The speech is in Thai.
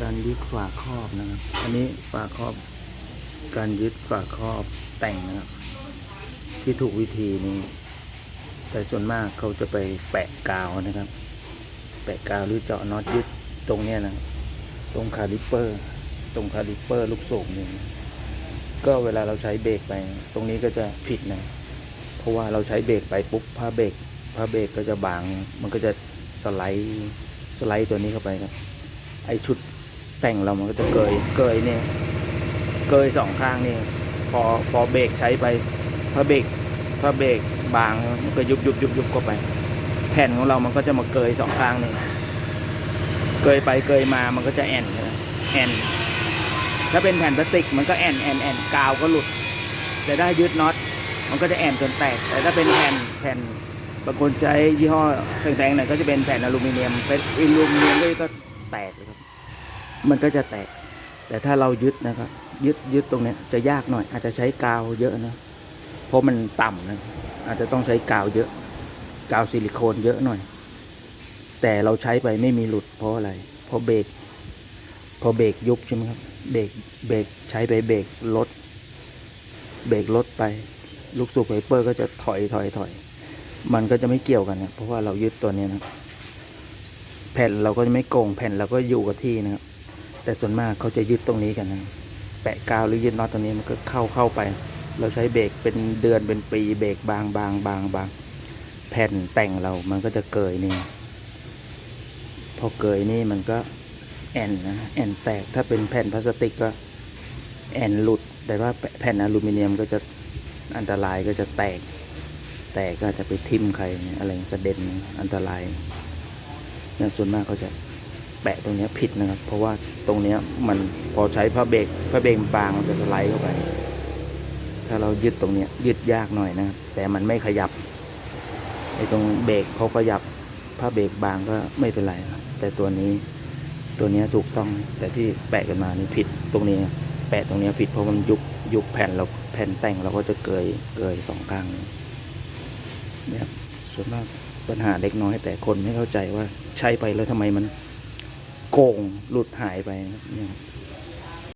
การยึดฝาครอบนะครับ อันนี้ฝาครอบ การยึดฝาครอบแต่งนะครับ ที่ถูกวิธีนี้ แต่ส่วนมากเขาจะไปแปะกาวนะครับ แปะกาวหรือเจาะน็อตยึดตรงเนี้ยนะ ตรงคาลิปเปอร์ ตรงคาลิปเปอร์ลูกสูงนี่ก็เวลาเราใช้เบรกไป ตรงนี้ก็จะผิดนะ เพราะว่าเราใช้เบรกไปปุ๊บผ้าเบรกผ้าเบรกก็จะบาง มันก็จะสไลด์สไลด์ตัวนี้เข้าไปครับ ไอชุด แต่งเรามันก็จะเกย เกยเนี่ย เกยสองข้างนี่ พอ พอเบรกใช้ไปผ้าเบรกผ้าเบรกบางมันก็ยุบยุบยุบยุบเข้าไป แผ่นของเรามันก็จะมาเกยสองข้างนี่ เกยไปเกยมา มันก็จะแอนแอน ถ้าเป็นแผ่นพลาสติก มันก็แอนแอนแอนกาวก็หลุด แต่ถ้ายึดน็อต มันก็จะแอนจนแตก แต่ถ้าเป็นแผ่น แผ่นบางคนใช้ยี่ห้อแพงๆหน่อยก็จะเป็นแผ่นอลูมิเนียม เป็นอลูมิเนียมก็ก็แตกเลยครับ มันก็จะแตก แต่ถ้าเรายึดนะครับ ยึดยึดตรงนี้จะยากหน่อย อาจจะใช้กาวเยอะนะเพราะมันต่ำนะอาจจะต้องใช้กาวเยอะ กาวซิลิโคนเยอะหน่อย แต่เราใช้ไปไม่มีหลุดเพราะอะไร เพราะเบรกพอเบรกยุบใช่ไหมครับเบรกเบรกใช้ไปเบรกลดเบรกลดไป ลูกสูบไวเปอร์ก็จะถอยถอยถอย มันก็จะไม่เกี่ยวกันนะเพราะว่าเรายึดตัวนี้นะแผ่นเราก็จะไม่โกงแผ่นเราก็อยู่กับที่นะครับ แต่ส่วนมากเขาจะยึดตรงนี้กันนะแปะกาวหรือยึดน็อตตรงนี้มันก็เข้าเข้าไป เราใช้เบรกเป็นเดือนเป็นปีเบรกบางบางบางบางแผ่นแต่งเรามันก็จะเกยนี่พอเกยนี่มันก็แอนนะแอนแตกถ้าเป็นแผ่นพลาสติกก็แอนหลุด แต่ว่าแผ่นอลูมิเนียมก็จะอันตรายก็จะแตก แตกก็จะไปทิ่มใครอะไรกระเด็นอันตรายเนี่ยส่วนมากเขาจะ แปะตรงนี้ผิดนะครับ เพราะว่าตรงนี้มันพอใช้ผ้าเบรกผ้าเบรกบางมันจะสไลด์เข้าไป ถ้าเรายึดตรงนี้ยึดยากหน่อยนะครับแต่มันไม่ขยับไอ้ตรงเบรกเขาขยับผ้าเบรกบางก็ไม่เป็นไรแต่ตัวนี้ตัวนี้ถูกต้องแต่ที่แปะกันมานี่ผิดตรงนี้ แปะตรงนี้ผิดเพราะมันยุบยุบแผ่นเราแผ่นแต่งเราก็จะเกยเกยสองข้างเนี่ยส่วนมากปัญหาเล็กน้อยแต่คนไม่เข้าใจว่าใช้ไปแล้วทำไมมัน โกงหลุดหายไปนะครับ